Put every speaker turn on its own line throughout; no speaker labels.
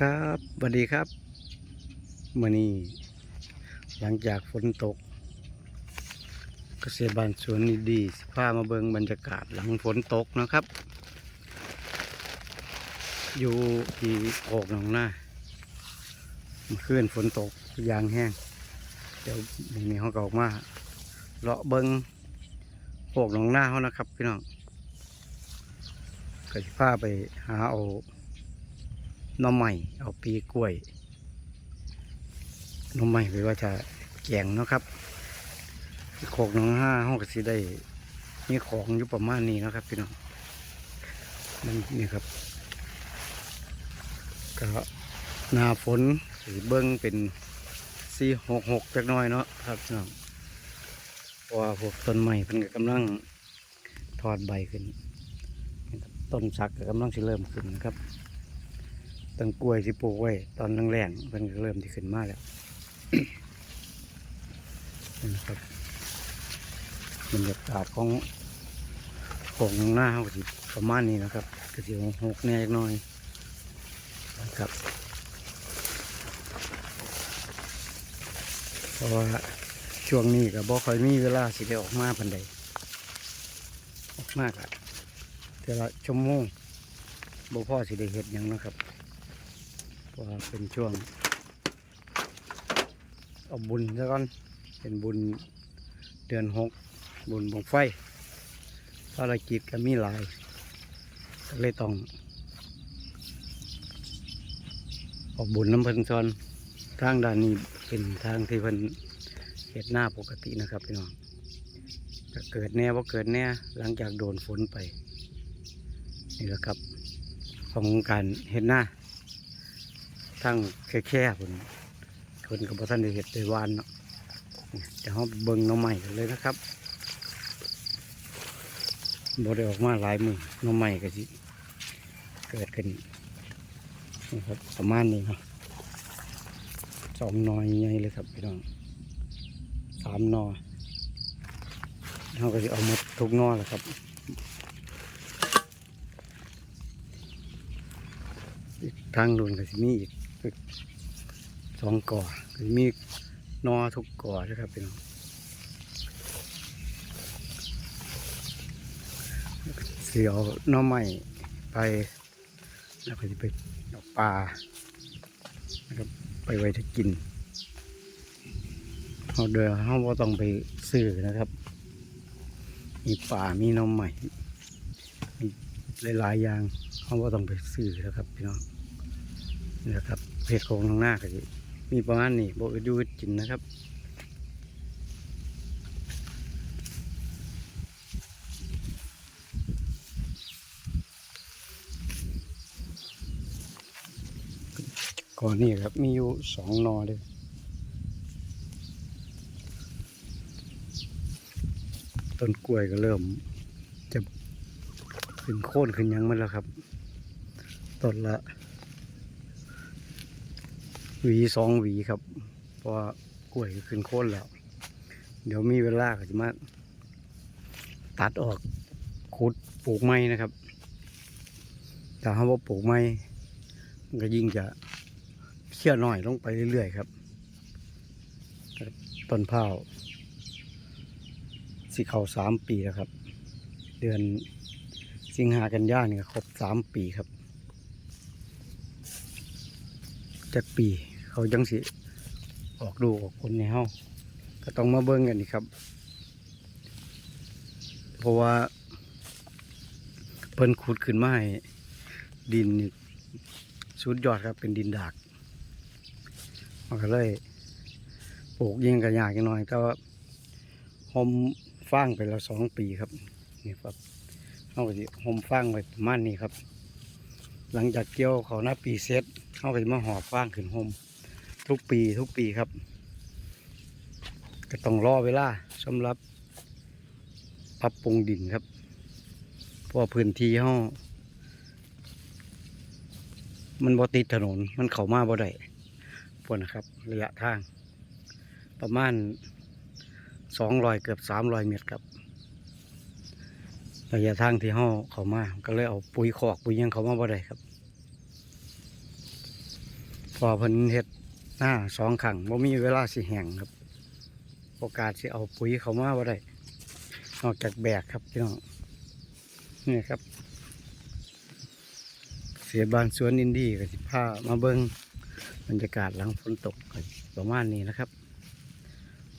ครับสวัสดีครับมื่อนี้หลังจากฝนตก เกษตรบ้านสวนนี่ดีสิพามาเบิงบรรยากาศหลังฝนตกนะครับ อยู่ที่โอกหนองหน้าเมื่อคืนฝนตกยางแห้ง เดี๋ยวมื่อนี้เขาก็ออกมาเลาะเบิงโอกหนองหน้าเขานะครับ พี่น้องก็สิพาไปหาเอา น้ำใหม่เอาปีกล้วยน้ำใหม่ไปว่าจะแกงนะครับโขกน้องห้าห้องก็สิได้มีของอยู่ประมาณนี้นะครับพี่น้องมันนี่ครับก็หนาฝนสีเบิ้งเป็นสี่หกหกจักน้อยเนาะครับพี่น้องพราะว่าพวกต้นใหม่เพิ่นก็กำลังทอดใบขึ้นต้นสักก็กำลังสิเริ่มขึ้นนะครับ ต้นกล้วยที่ปลูกไว้ตอนแรงๆมันเริ่มที่ขึ้นมาแล้วนี่นะครับบรรยากาศของของหน้าเขาก็สิประมาณนี้นะครับก็สิหกแน่หน่อยนะครับเพราะว่าช่วงนี้ก็บ่ค่อยมีเวลาสิได้ออกมาปันใดออกมากอะแต่ละชั่วโมงบ่พ่อสิได้เห็ดยังนะครับ ว่าเป็นช่วงเอาบุญซะก่อนเป็นบุญเดือนหกบุญบงไฟภารกิจก็มีหลายก็เลยต้องออกบุญน้ำพิ่นซอนทางด้านนี้เป็นทางที่พิ่นเห็ดหน้าปกตินะครับพี่น้องจะเกิดแน่ว่าเกิดแน่หลังจากโดนฝนไปนี่แหละครับ ของการเห็ดหน้า ทั้งแค่แค่ๆคนคนกับท่านได้เห็ดได้วานเนาะจะเขาเบิ่งน้องใหม่กันเลยนะครับบ่ได้ออกมาหลายมือน้องใหม่ก็สิเกิดขึ้นนี่ครับประมาณนี้ครับสองนอยใหญ่เลยครับพี่น้องสามนอเขาก็จะเอาหมดทุกนอแหละครับทางโดนก็สิมีอีกอีก สองก่อมีนอทุกก่อนะครับพี่น้องเสียวน้อใหม่ไปแล้วก็จะไปเอาปลานะครับไปไว้จะกินเราเดินเราต้องไปซื้อนะครับ มีป่ามีน้อใหม่มีหลายๆอย่างเขาต้องไปซื้อนะครับพี่น้อง นี่นะครับเพจของน้องหน้าก็สิมีประมาณนี้บอกดูกินนะครับก่อนนี้ครับมีอยู่สองนอเลยต้นกล้วยก็เริ่มจะขึ้นโค่นขึ้นยังมันแล้วครับต้นละ หวีสองหวีครับ เพราะกล้วยขึ้นโค่นแล้ว เดี๋ยวมีเวลาก็จะมาตัดออกขุดปลูกไม้นะครับแต่ถ้าว่าปลูกไม้มันก็ยิ่งจะเชี่ยหน่อยลงไปเรื่อย ๆ ครับต้นเผาสิเขาสามปีแล้วครับ เดือนสิงหากันยาเนี่ยครบสามปีครับจากปี เขาจังสิออกดูออกผลในเฮาก็ต้องมาเบิ่งกันนี่ครับ เพราะว่าเพิ่นขุดขึ้นมาให้ดินสุดยอดครับเป็นดินดากมันก็เลยปลูกยิงกันยากหน่อยแต่ว่าหอมฟางไปแล้วสองปีครับนี่ครับเข้าก็จะหอมฟางไว้ประมาณนี้ครับ หลังจากเกี่ยวเขาหน้าปีเซตเข้าก็จะมาหอบฟางขึ้นหอม ทุกปีทุกปีครับ ก็ต้องรอเวลาสำหรับปรับปรุงดินครับ เพราะพื้นที่เขามันบ่ติดถนนมันเข้ามาบ่ได้พวกนะครับ ระยะทาง ประมาณสองรอยเกือบสามรอยเมตรครับ ระยะทางที่ห้าเขามา ก็เลยเอาปุ๋ยคอกปุ๋ยยังเขามาบ่ได้ครับ พอเพิ่นเฮ็ด หน้าสองขังบ่มีเวลาสิแห้งครับโอกาสสิเอาปุ๋ยเขามาบ่ได้นอกจากแบกครับพี่น้องนี่ครับ เสียบานสวนอินดี้กับสิพามาเบิงบรรยากาศหลังฝนตกก็ประมาณนี้นะครับ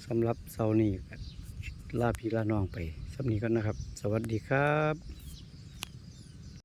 สำหรับเสาร์นี้ลาพี่ลาน้องไปสำนี้ก็นะครับ สวัสดีครับ